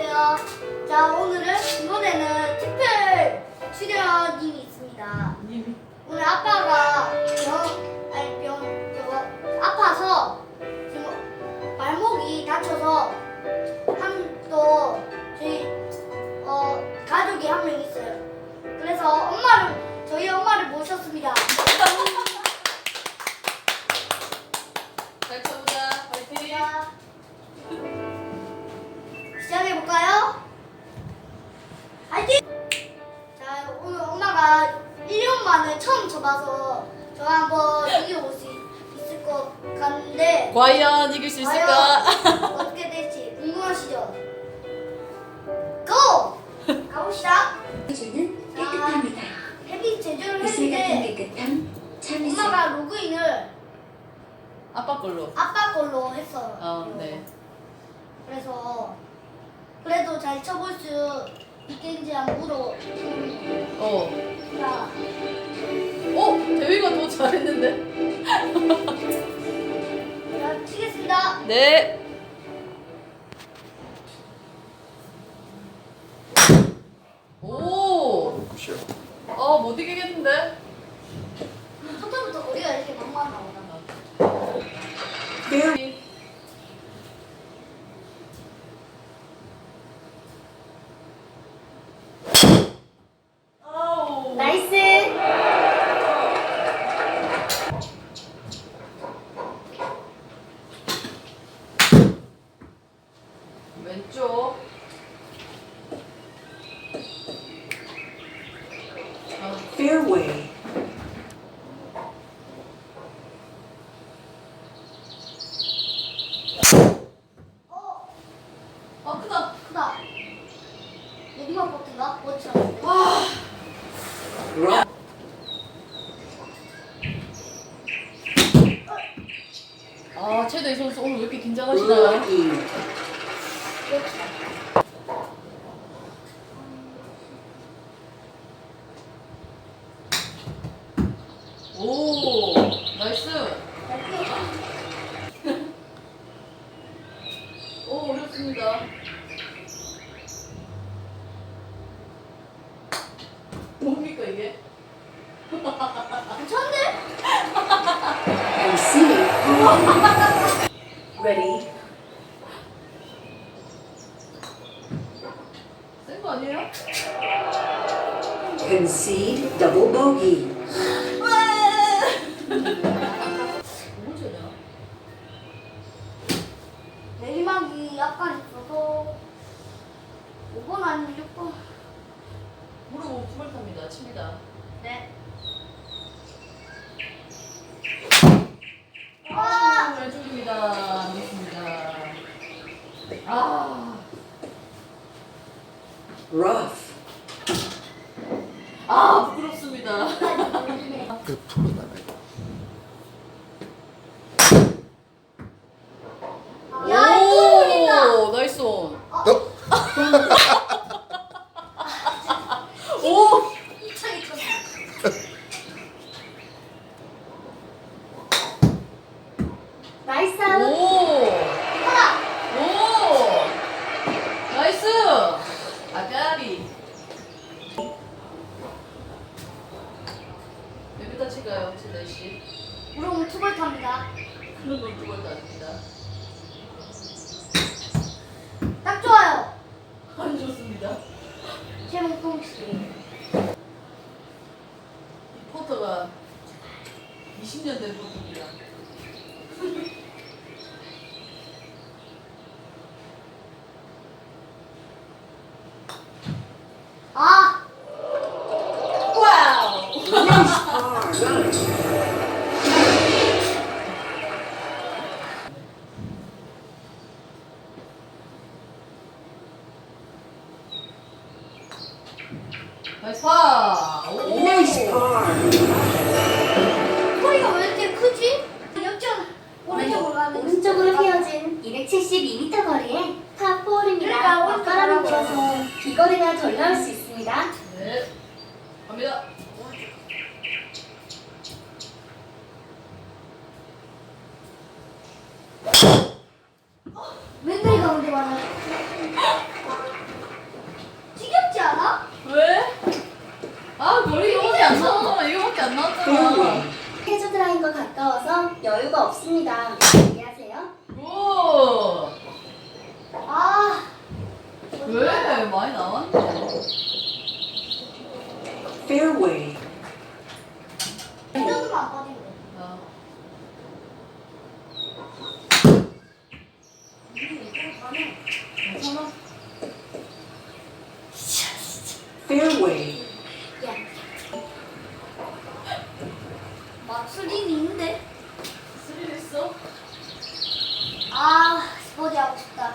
안녕하세요. 자, 오늘은 이번에는 특별 출연님이 있습니다. 님이 오늘 아빠가 병, 아니 병, 저 아파서 지금 발목이 다쳐서 한 또 저희 어 가족이 한 명 있어요. 그래서 엄마를 저희 엄마를 모셨습니다. 볼까요? 화이팅! 자, 오늘 엄마가 1년 만에 처음 쳐봐서 저 한번 이겨볼 수 있을 것 같은데 과연 이길 수 있을까? 어떻게 될지 궁금하시죠? 고! 가봅시다. 제주는 깨끗합니다. 헤비 제조를 같은 했는데 깨끗함 엄마가 로그인을 아빠 걸로 아빠 걸로 했어요. 어, 네. 그래서 그래도 잘 쳐볼 수 있겠는지 한번 물어. 어. 자, 어? 대위가 더 잘했는데? 자 치겠습니다. 네 오! 어, 못 이기겠는데? 첫날부터 거리가 이렇게 막막 나오나? 아우. 나이스. 왼쪽. 아, fairway 어, 아 크다. 크다. 내리막 버튼가? 못 쳤는데. 와. 아, 최대 선수 오늘 왜 이렇게 긴장하시나요? 오, 나이스. 오, 어렵습니다. 뭡니까 이게? 괜찮은데? concede ready 센거 아니에요? concede double bogey 뭐? 내리막이 약간 있어서 5번 아니면 6번. 무릎 투벌 탑니다. 칩니다. 네. 아, 왼쪽입니다. 아, rough 아 부끄럽습니다. 그 풀어나가요. 야, 이거 올린다. 오, 나이스 온. 어? 오, 이차이 쳤어. 나이스. 오, 하나. 오, 나이스. 아까비. 여기다 치가요, 진아 씨. 우리 투벌 탑니다. 그런 건 두벌 아닙니다. 딱 좋아요. 안 좋습니다. 최몽동 씨. 이 포터가 20년 된 포터입니다. 아, 와우! 나이스 파! 오! 소리가 왜 이렇게 크지? 역전 오른쪽으로 가는. 오른쪽으로 휘어진 272m 거리에 파4입니다. 그러니까 바람이 가라고. 불어서 비거리가 덜 나올 수 있습니다. 네. 갑니다. 안나잖아 그러게. 해저 드라인과 가까워서 여유가 없습니다. 이해하세요? 뭐? 아, 왜? 많이 나왔네. fairway, 해저드만 빠진 아. 음, fairway. 막술이 있는데? 스릴 했어? 아, 스포츠 하고 싶다.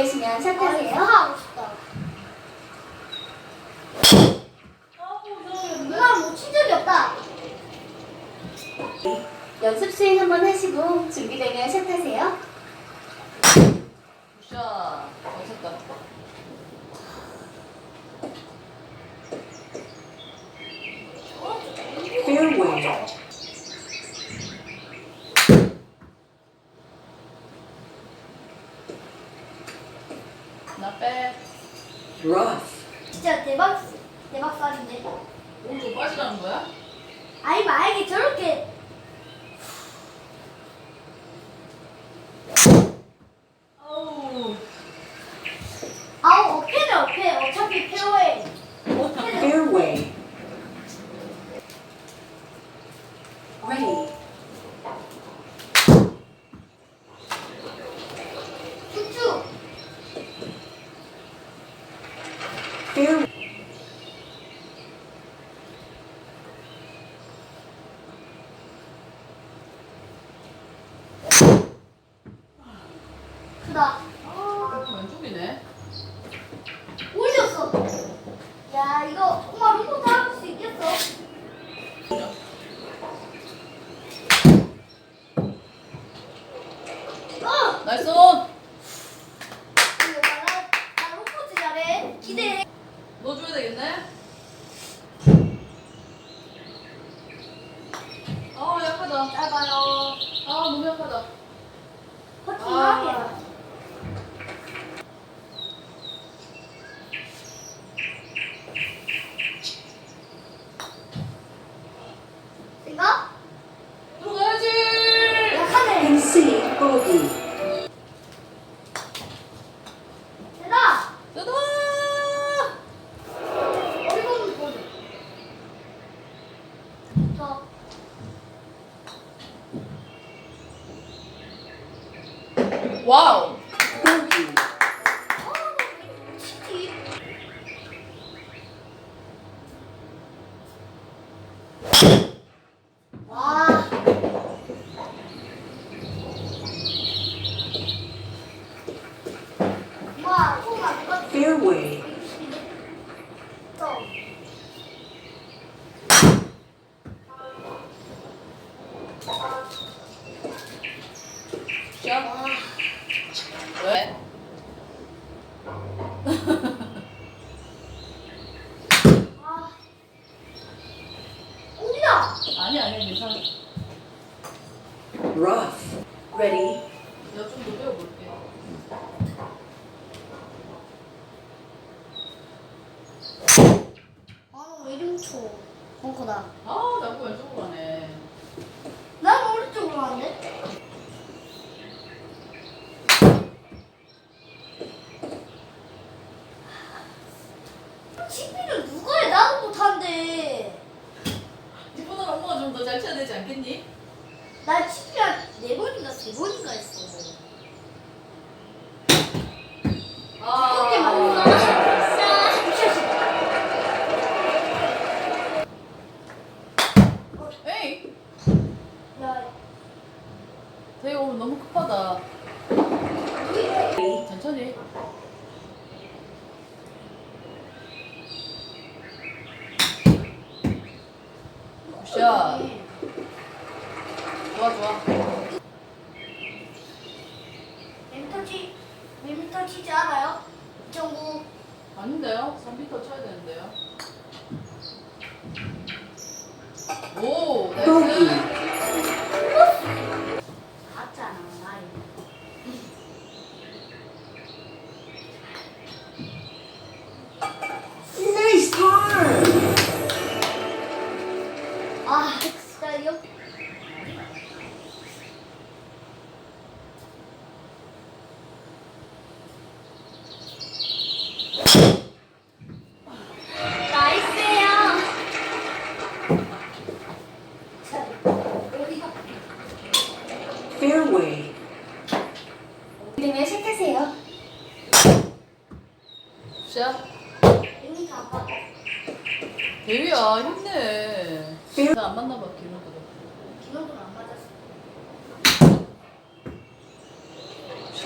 준비되시면 샷 아? 누나 뭐친 적이 없다. 연습 스윙 한번 하시고 준비되면 샷 하세요. 굿샷. 잘 쳤다. Fairway. 나 빼. Rough. 진짜 대박, 대박 살인데. 오른쪽 빠지라는 거야? 아니, 만약에 저렇게. family. 와 TV는 누가 해? 나도 못한데. 니보다 엄마가 좀 더 잘 쳐야 되지 않겠니? 나 TV랑 네 번인가 세 번인가 했어. 굿샷. 좋아, 좋아. 멘터치, 멘터치지 않아요? 정구. 아닌데요? 3m 쳐야 되는데요? 오, 나이스.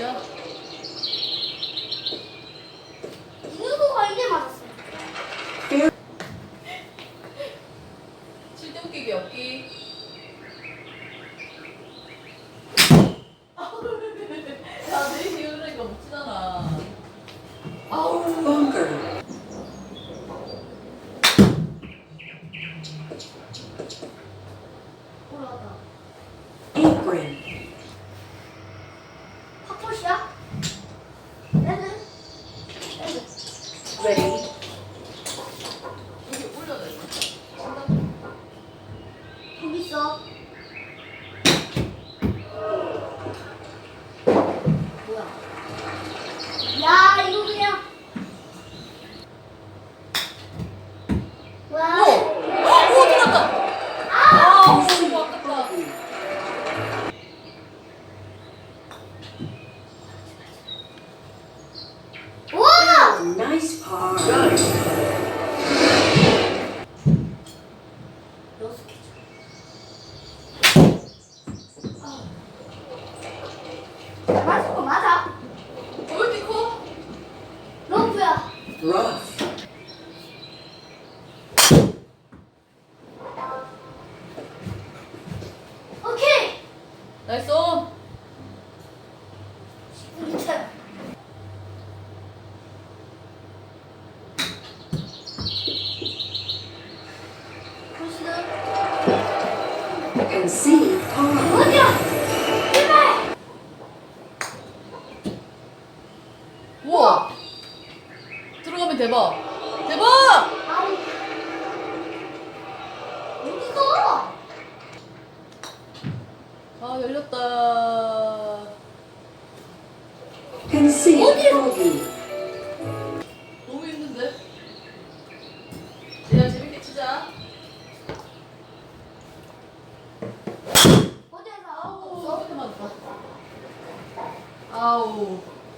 Russia bem.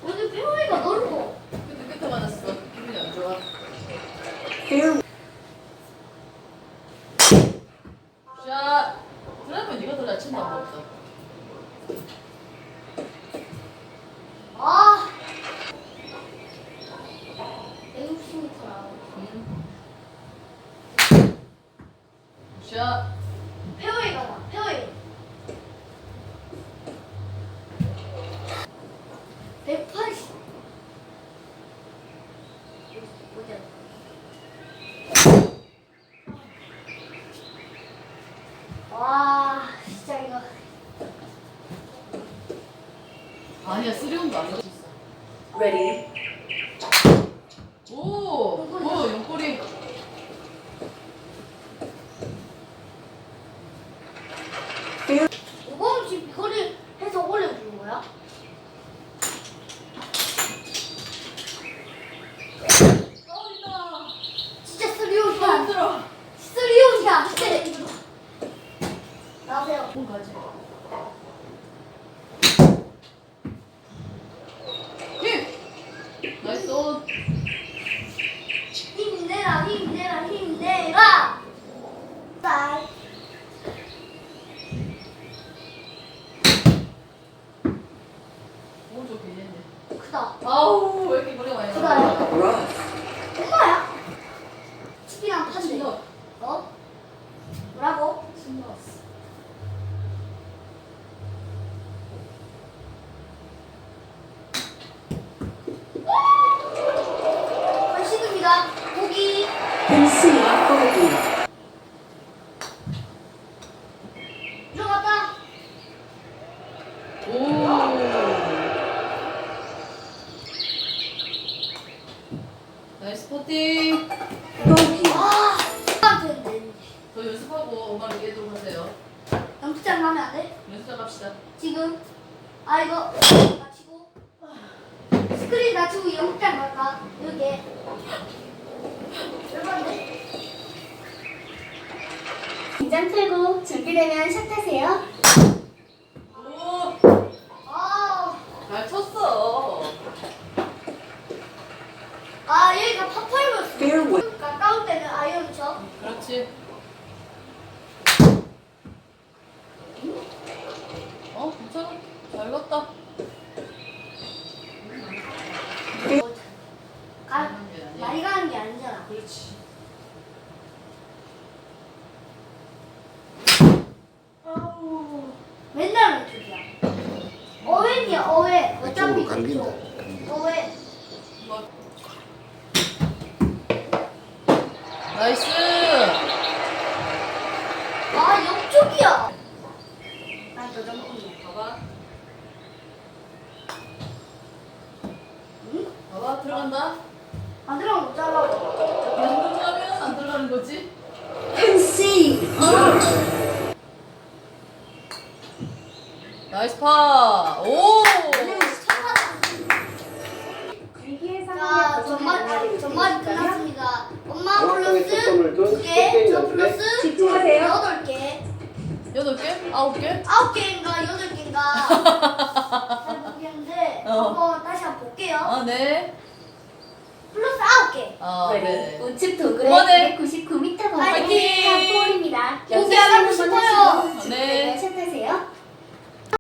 오늘 뼈머리가 넓어. 그때 그때 맞았어. 기분이 안 좋아. 배우 그냥 쓰려온 거 아니야? Ready? 고기. Concede bogey. 들어갔다. 오. 나이스 퍼팅. Bogey. 아, 한테 내더 연습하고 엄마를 깨도록 하세요. 연습장 가면 안 돼? 연습장 갑시다. 지금. 아 이거 낮추고. 스크린 낮추고 연습장 갈까? 여기. 긴장 풀고 준비되면 샷 하세요. 오. 아, 잘 쳤어. 아 여기가. Fairway. 가까울 때는 아이언 쳐. 그렇지. 어, 괜찮아. 잘 갔다. 가, 하는 게 아니야. 많이 가는 게 아니잖아. 그렇지. 맨날 왼쪽이야. 어웨이야 어웨. 어차피 이쪽으로 감긴다. 나이스. 아 옆쪽이야. 난저 정도이야. 봐봐. 응? 봐봐, 들어간다. 안 들어가면 못 잘라. 이 정도 하면 안 들어가는 거지? Concede. 나이스 파. 오. 정말 정말 끝났습니다. 엄마 플러스 두 개, 저 플러스 집중하세요. 여덟 개, 여덟 개? 아홉 개? 아홉 개인가 여덟 개인가 한번 어. 다시 한번 볼게요. 아, 네. 플러스 아홉 개. 아, 아 네. 네. 우측 도그의 199m 거리 파이팅! 탑볼입니다. 포기하고 싶어요. 네. 네. 샷하세요.